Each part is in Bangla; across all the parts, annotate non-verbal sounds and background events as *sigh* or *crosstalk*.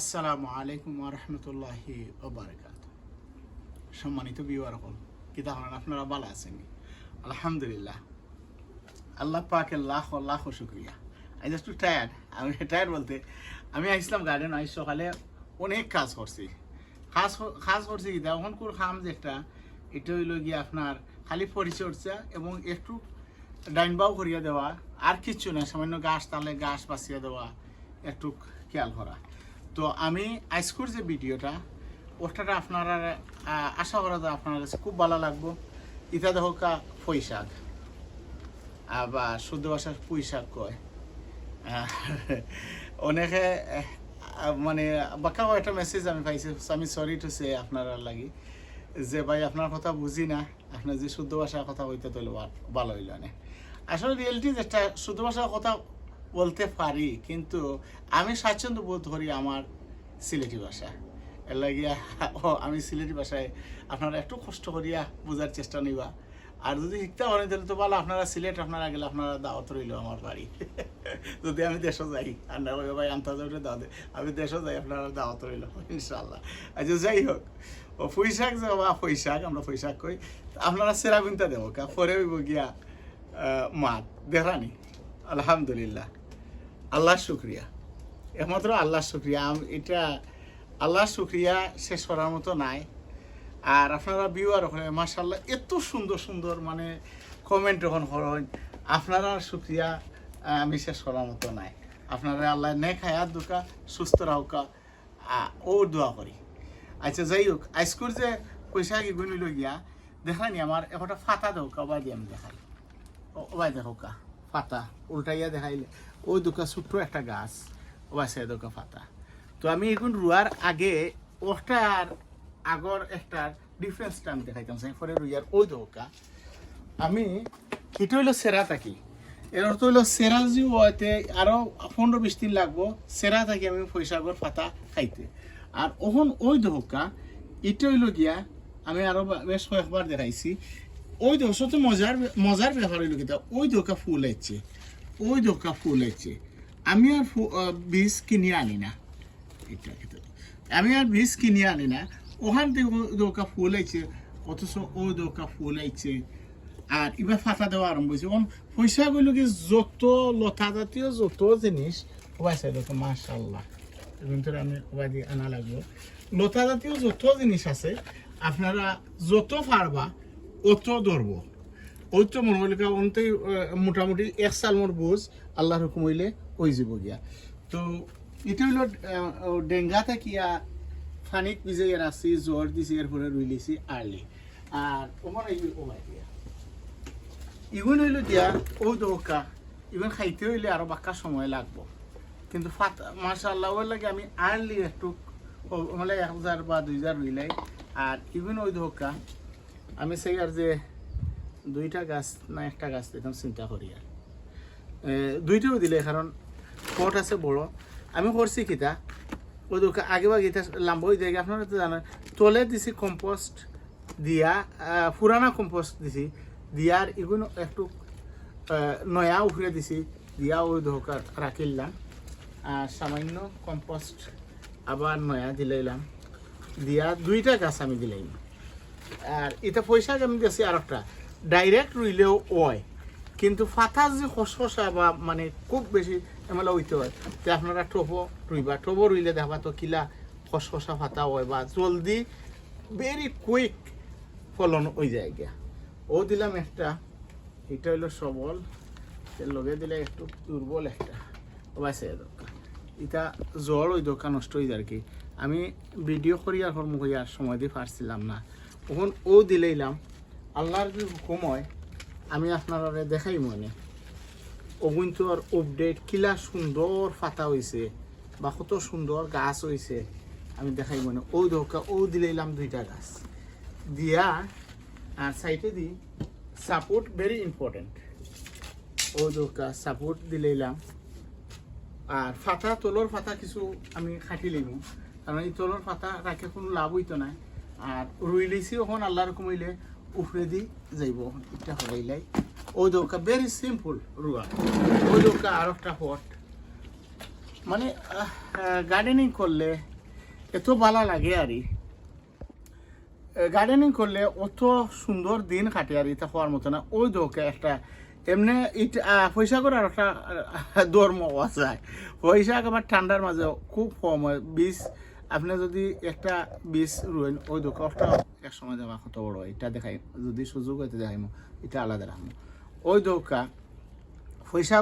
আসসালামু আলাইকুম রহমতুল্লাহি ওবরাকাত সম্মানিত বিওয়ার হল কিতা হলেন আপনারা ভালো আছেন আলহামদুলিল্লাহ। আল্লাহ পাকে লাখ লাখ শুক্রিয়া। আই জাস্ট টু টায়ার্ড আমি টায়ার্ড বলতে, আমি আসলাম গার্ডেন আই সকালে অনেক কাজ করছি। কাজ কাজ করছি কি? এখন কোর খাম যেটা এটা হইল গিয়ে আপনার খালি পরিচর্যা এবং একটু ডাইনবাও করিয়া দেওয়া, আর কিচ্ছু না, সামান্য গাছ তালে গাছ বাঁচিয়ে দেওয়া, একটু খেয়াল করা। তো আমি আজকের যে ভিডিওটা, ওটাটা আপনারা আশা করা যায় আপনার কাছে খুব ভালো লাগবো। ইটা দেখো পই শাক। আবার শুদ্ধ ভাষার পুঁই শাক কয়। অনেকে মানে বাঁকা একটা মেসেজ আমি পাইছি আমি সরি টু সে আপনারা লাগি, যে ভাই আপনার কথা বুঝি না, আপনার যে শুদ্ধ ভাষার কথা বলতে তো ভালো হইল না। আসলে রিয়েলিটি যেটা শুদ্ধ ভাষার কথা বলতে পারি, কিন্তু আমি স্বাচ্ছন্দ্য বোধ করি আমার সিলেটি ভাষা এর লাগিয়া, ও, আমি সিলেটি ভাষায় আপনারা একটু কষ্ট করিয়া বোঝার চেষ্টা নিবা। আর যদি শিখতে পারেন, তাহলে তো ভালো, আপনারা সিলেট, আপনারা গেলে আপনারা দাওয়াত রইল আমার বাড়ি। *laughs* যদি আমি দেশও যাই, আর না ভাই আন্তর্জাতিক দাওয়াত, আমি দেশও যাই, আপনারা দাওয়াত রইল ইনশাল্লাহ আচ্ছা যাই হোক, ও, পৈশাক যে, বা পৈশাক, আমরা পৈশাক কই, আপনারা সেরা গুনটা দেবো, কা, পরে হইব গিয়া মাত দেখানি আলহামদুলিল্লাহ। আল্লাহ শুক্রিয়া। একমাত্র আল্লাহ শুক্রিয়া। এটা আল্লাহ শুক্রিয়া শেষ করার মতো নাই। আর আপনারা ভিউয়ার ওখানে মাসাল্লাহ এত সুন্দর সুন্দর মানে কমেন্ট যখন করেন, আপনারা শুক্রিয়া আমি শেষ করার মতো নাই। আপনারা আল্লাহ নেক হায়াত দুকা, সুস্থ রাহুকা ও দোয়া করি। আচ্ছা যাই হোক আজকুর যে পয়সা কি গুণিল গিয়া দেখানি আমার একটা ফাতা দৌকা বা দিয়ে আমি দেখাই। ওবাই দেখো ফাতা উল্টাইয়া দেখাইলে, ওই দোকা ছোট্ট একটা গাছ ওবাই সে দোকা ফাতা তো আমি এখন রুয়ার আগে ওটার আগর একটা ডিফারেন্সটা আমি দেখাইতাম, সেই পরে রুইয়ার ওই দোকা আমি এটা হইল সেরা থাকি। এর অর্থ হইল সেরা যে হইতে আরও পনেরো বিশ দিন লাগবো, সেরা থাকি আমি পয়সাগর ফাতা খাইতে। আর ওহন ওই দোকা এটা হইল গিয়া আমি আরও বেশ কয়েকবার দেখাইছি ওই দোকা সত্যি মজার মজার ব্যাপার হইল কিতা ওই দোকা ফুল হচ্ছে ওই দোকা ফুল হচ্ছে আমি আর বীজ কিনে আনি না। এটা আমি আর বীজ কিনে আনি না। ওখান থেকে দোকা ফুল হয়েছে, অথচ ওই দোকা ফুল হয়েছে। আর এবার ফাটা দেওয়া আরম্ভ হয়েছে। এখন পয়সা গুলো কি যত লতা জাতীয় যত জিনিস ওবাইছে দেখো মাশাল্লাহ কিন্তু আমি ওবাই দিয়ে আনা লাগবো। লতা জাতীয় যত জিনিস আছে, আপনারা যত পারবা অত ধরবো। ওই তো মনে হইলে মোটামুটি এক সাল মোর বুঝ আল্লাহর হুকুম হইলে ওই যাব গিয়া। তো এটা হইল ডেঙ্গা থাকিয়া ফানিক ভিজে রাখছি জ্বর দিছি, এরপরে রুই লিছি, আর্লি। আর ওমর এই ওমাই দিয়া। ইগুন হইল দিয়া ও দৌকা, ইগুন খাইতে হইলে আরও বাক্কা সময় লাগবো। কিন্তু ফাত, মাশাআল্লাহ, ওর লাগে আমি আর্লি একটু মানে এক হাজার বা দুই হাজার রইলাই আর ইগুন ওই দৌকা আমি সেই আর যে দুইটা গাছ না একটা গাছ দিতাম, চিন্তা করি আর। দুইটাও দিলে, কারণ পট আছে বড়। আমি করছি কিতা? ওই দোকা আগে বা গীতা লাম্ব হয়ে যায়, আপনারা তো জানেন। তলে দিছি কম্পোস্ট দিয়া পুরানা কম্পোস্ট দিছি। দিয়ার এগুলো একটু নয়া উফরে দিছি। দিয়া ওই দোকা রাখিলাম। সামান্য কম্পোস্ট আবার নয়া দিলাইলাম। দিয়া দুইটা গাছ আমি দিলাইম আর এটা পয়সা আমি দিয়েছি আর একটা ডাইরেক্ট রুইলেও ওয় কিন্তু ফাতার যে খসখসা বা মানে খুব বেশি এমলা হইতে হয়, তে আপনারা টোপো রুইবা। টোপো রুইলে দেখবা তো কিলা খসখসা ফাতা হয় বা জলদি ভেরি কুইক ফলন যায় গিয়া। ও দিলাম একটা, এটা হইল সবল। লগে দিলে একটু দুর্বল একটা। ওবাইছে দোকান। এটা জ্বর ওই দোকান নষ্ট হয়ে যায় আর কি। আমি ভিডিও করি আর কর্ম সময় দিয়ে পারছিলাম না। তখন ও দিলেইলাম আল্লাহর যদি হুকুম হয়, আমি আপনারা দেখাই মনে। আর আপডেট কিলা সুন্দর ফাতা হয়েছে বা কত সুন্দর গাছ হয়েছে আমি দেখাই মনে। ও দোকা ও দিলেইলাম দুইটা গাছ। দিয়া, আর সাইডে দি সাপোর্ট ভেরি ইম্পর্টেন্ট ও দোকা সাপোর্ট দিলেইলাম আর ফাতা তলর ফাতা কিছু আমি খাটি লিব কারণ এই তলর ফাতা রাখে কোনো লাভ হইতো না। আর রুই লিছি ওখান আল্লাহর কমাইলে উফরে দি যাইব। এটা হরাইলাই ও দৌকা ভেরি সিম্পল রুয়া। ও দৌকা আর একটা পট মানে গার্ডেনিং করলে এত ভালো লাগে আরই। গার্ডেনিং করলে অত সুন্দর দিন কাটে আর এটা হওয়ার মতো না। ওই দোকে একটা এমনি ইট পয়সা করে আর একটা ধর্ম যায় পয়সা আবার ঠান্ডার মাঝে খুব কম হয় বীজ আপনি যদি একটা বীজ রুয়েন, ওই দোকানটা এক সময় যাবা কত বড় এটা দেখাই, যদি সুযোগ হইতে দেখাইম, এটা আলাদা রাখব। ওই দোকা, পয়সা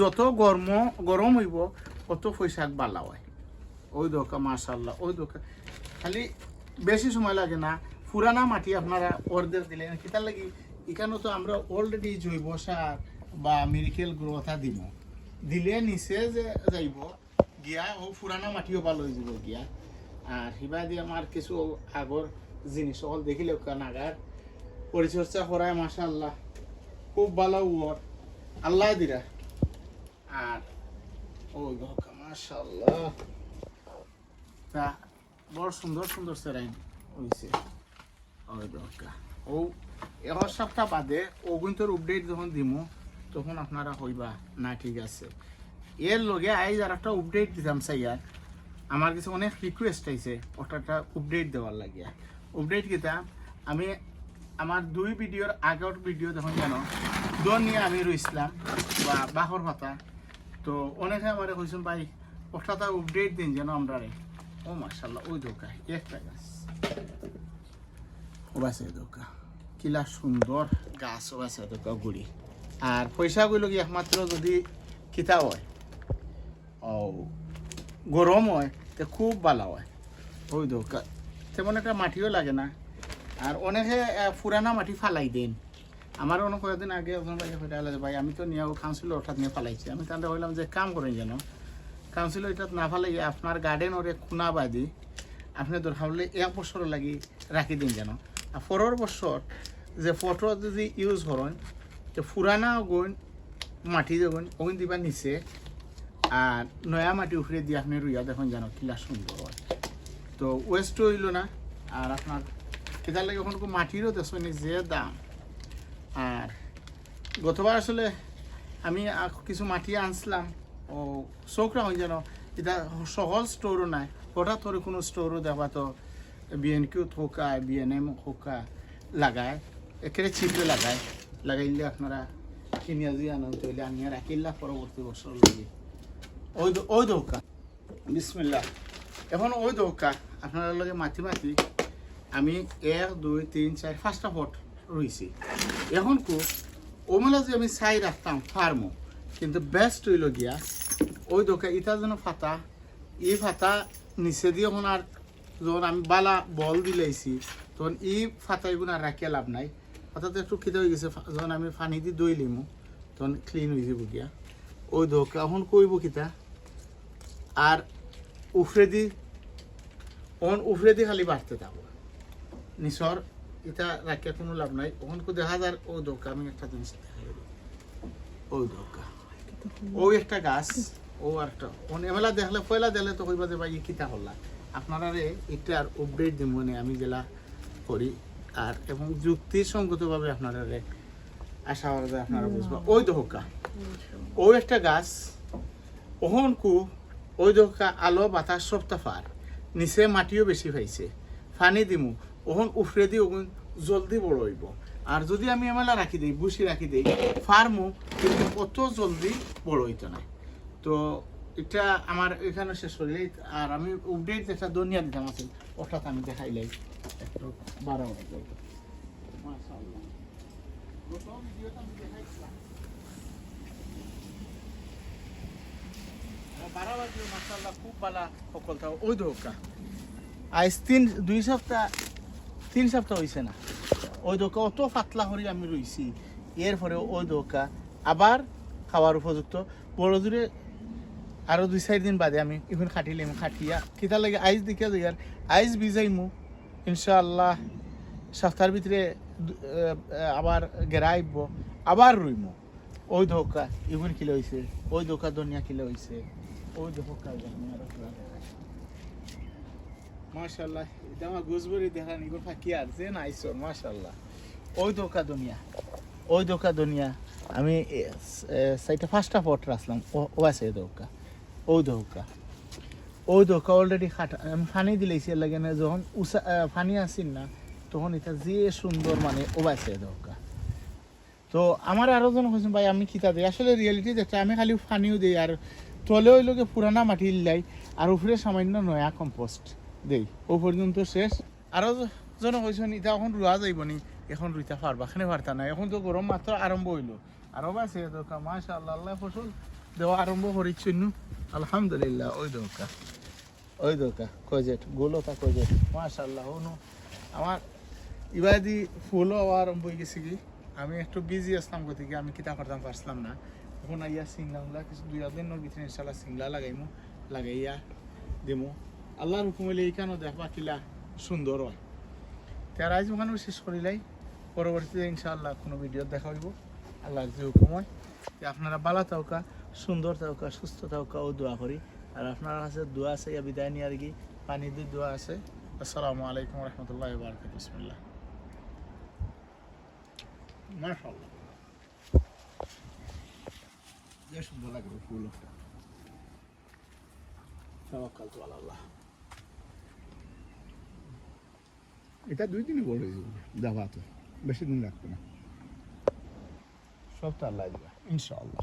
যত গরম গরম হইব, অত পয়সা বালা হয়। ওই দোকা মাশাল্লাহ ওই দোকা। খালি বেশি সময় লাগে না, পুরানা মাটি আপনারা অর্ধেক দিলেন কিতার লাগি এখানে তো আমরা অলরেডি জৈব সার বা মেডিকেল গ্রোথা দিব দিলে নিচে যে যাইব গিয়া ও পুরানা মাটিও ভালো হয়ে যাব গিয়া। আর সিবা দিয়ে আমার কিছু আগর জিনিস সকল দেখিলে নাগার পরিচর্যা করায় মাশাল্লাহ খুব ভালো ওর আল্লাহ দিরা। আর ও দোকা মাশাল্লাহ তা বড় সুন্দর সুন্দর সেরাইন হয়েছে ওই দরকার ও এক সপ্তাহ বাদে ও কিন্তু আপডেট যখন দিমু, তখন আপনারা হইবা, না ঠিক আছে। এর লগে আইজ আর একটা আপডেট দিতাম সাইয়ার আমার কাছে অনেক রিকোয়েস্ট আইছে ওটা একটা আপডেট দেওয়ার লাগিয়া আপডেট কিতা, আমি আমার দুই ভিডিওর আগের ভিডিও যখন জানো দন নিয়ে আমি রইছিলাম, বা বাহর পাতা তো অনেকে আমার কইছেন, ভাই ওটা আপডেট দিন যেন আমরা রে ও মাশাল্লাহ ওই দোকা, একটা গাছ। ওবাসে দোকা। কিলা সুন্দর গাছ ওবাসে দোকা, গুড়ি। আর পয়সাগুলো কি একমাত্র যদি কিতা হয়? গরম হয় তে খুব ভালো হয়। ওই দোকা তেমন একটা মাটিও লাগে না। আর অনেকে পুরানা মাটি ফালাই দেন। আমার অনেক কয়েকদিন আগে একজন ভাই আমি তো নিয়ে কাউন্সিলর হঠাৎ নিয়ে ফালাইছি। আমি তাহলে বললাম যে কাম করেন যেন। কাউন্সিলর এটা না ফালাই আপনার গার্ডেন ওরে খুনা বাদি আপনি দরকার হলে এক বছর লাগি রাখি দিন যেন। আর পরের বছর যে ফটো যদি ইউজ করেন তো পুরানা গুণ মাটি দেবেন ওগুন দিবা নিচে। আর নয়া মাটি উফরে দিয়ে আপনি রুইয়া দেখুন যেন কিলা সুন্দর। হয় তো ওয়েস্ট হইল না, আর আপনার কেদার লাগে ওখানে মাটিরও দেখুন যে দাম। আর গতবার আসলে আমি কিছু মাটি আনছিলাম, ও চৌকরা হয় যেন এটা সহজ স্টোরও নাই। হঠাৎ করে কোনো স্টোরও দেওয়া তো বিএনকিউ থোকায় বিএনএম হোকা লাগায়, একেবারে চিপে লাগায়। লাগাইলে আপনারা কিনিয়া দিয়ে আনন্দ তৈলে আনিয়া রাখিল্লা পরবর্তী বছর লাগে। ওই ওই দৌকা। বিসমিল্লা এখন ওই দৌকা আপনার লগে মাতি মাতি আমি এক, দুই, তিন, চার, পাঁচটা ফট রয়েছি এখন কো, ওমেলা যে আমি চাই রাখতাম ফার্মো, কিন্তু বেস্ট হইল গিয়া ওই দোকা ইটা যেন ফাতা এই ফাতা নিচে দিয়ে এখন আর যখন আমি বালা বল দিলাইছি, তখন ই ফাতা এগুলো আর রাখিয়া লাভ নাই। অর্থাৎ একটু খিদে হয়ে গেছে যখন আমি পানি দিয়ে দই লিমু, তখন ক্লিন হয়ে যাব গিয়া। ওই দোকা এখন কইব কিতা আর উফরে দি অন উফরে দি খালি বাড়তে থাকব। নিচর এটা রাখিয়া কোনো লাভ নাই। ওখান দেখা যার, ও দোকা আমি একটা জিনিস। ওই দোকা ওই একটা গাছ, ও একটা ওন এমেলা দেখলে, পয়লা দেখলে তো কইবা যে ভাই কিতা হল্লা? আপনারা রে এটার আপডেট দিব মানে আমি জেলা করি। আর এবং যুক্তিসঙ্গতভাবে আপনারা রে আশা করা যায় আপনারা বুঝবা ওই দোকা ওই একটা গাছ ওহন কু ওই দোকা আলো বাতাস সব তাফার নিচে মাটিও বেশি পাইছে ফানি দিমু। ওহন উফরে দি ওগুন জলদি বড় হইব। আর যদি আমি এমেলা রাখি দিই বুসি রাখি দিই ফার্মও কিন্তু অত জলদি বড় হইতো না। তো এটা আমার এখানে শেষ করলেই আর আমি আপডেট যেটা দুনিয়া দিতাম আছে অর্থাৎ আমি দেখাইলাই একটু বারো মাশাআল্লাহ প্রথম ভিডিওটা আমি দেখাইছিলাম বারাবাজি মাশাআল্লাহ খুব ভালো সকলটা ওই দোকা আজ তিন, দুই সপ্তাহ, তিন সপ্তাহ না। আমি আবার খাওয়ার উপযুক্ত। বড় আরও দুই, চার দিন বাদে আমি এখন খাটিলাম খাটিয়া কিতা লাগে আইস দিকে যাই আর আইস বিজাইমু ইনশাআল্লাহ সপ্তাহের ভিতরে আবার গেরা আইব আবার রইমু। ওই ধোকা, ইগুন কিলো হয়েছে ওই ধোকা দুনিয়া কিলো হয়েছে ওই ধোকা মাশাল্লাহ এটা আমার গুজবরি দেখা নিগুন ফাঁকি আর যে নাইছ মাশাল্লাহ ওই ধোকা দুনিয়া ওই ধোকা দুনিয়া আমি সাইটা ফার্স্টটা ফট রাখলাম, ও আছে ধোকা ও দৌকা ও দৌকা অলরেডি খাটা, আমি ফানি দিলেছি লাগে না, যখন উষা ফানি আসিন না তখন এটা যে সুন্দর মানে ওবাইছে দৌকা তো আমার আরও জন কৈছেন ভাই, আমি কিতা দিই? আসলে রিয়েলিটি যেটা আমি খালি ফানিও দিই আর তলে ওই লোকে পুরানা মাটি লাই আর উপরে সামান্য নয়া কম্পোস্ট দেই। ও পর্যন্ত শেষ। আরও জন কইছেন এটা এখন রুয়া যাইব নি এখন রুইতা পারবা খানে পারতা না এখন তো গরম মাত্র আরম্ভ হইল। আরও বাসে দোকা মাশা আল্লাহ আল্লাহ ফসল দেওয়া আরম্ভ করিচ্ছন্ন আলহামদুলিল্লাহ ওই দোকা ওই দোকা কজেট গোলতা কজেট মাশা আল্লাহ আমার ইবাদি ফুলও আরম্ভ হয়ে গেছে কি? আমি একটু বিজি আসলাম কোথা থেকে, আমি কিতা করতাম পারছিলাম না। এখন আইয়া সিংলাগুলা কিছু দুই দিনের ভিতরে ইনশাল্লাহ সিংলা লাগাইমু, লাগাইয়া দিমু। আল্লাহর হুকুম হইলে এইখানেও দেখবা কিলা সুন্দর হয়। তার আজ ওখানেও শেষ করিলাই পরবর্তীতে ইনশাআল্লাহ কোনো ভিডিও দেখা হইব। আল্লাহর যে হুকুম হয়। আপনারা বালা থাকা, সুন্দর থাকা, সুস্থ থাকা ও দোয়া করি। আর আপনার কাছে দোয়া আছে, ইয়া বিদায় নিয়ে আর কি। পানি দিয়ে দোয়া আছে। আসসালামু আলাইকুম রহমতুল্লাহ বারকাত মাশাআল্লাহ বেশ সুন্দর লাগবে ফুল তাওয়াক্কালতু আলা আল্লাহ এটা দুই দিনই বড় হয়ে যাবে দাবা তো বেশি দিন লাগবে না সব তো আল্লাহ দিবা ইনশাআল্লাহ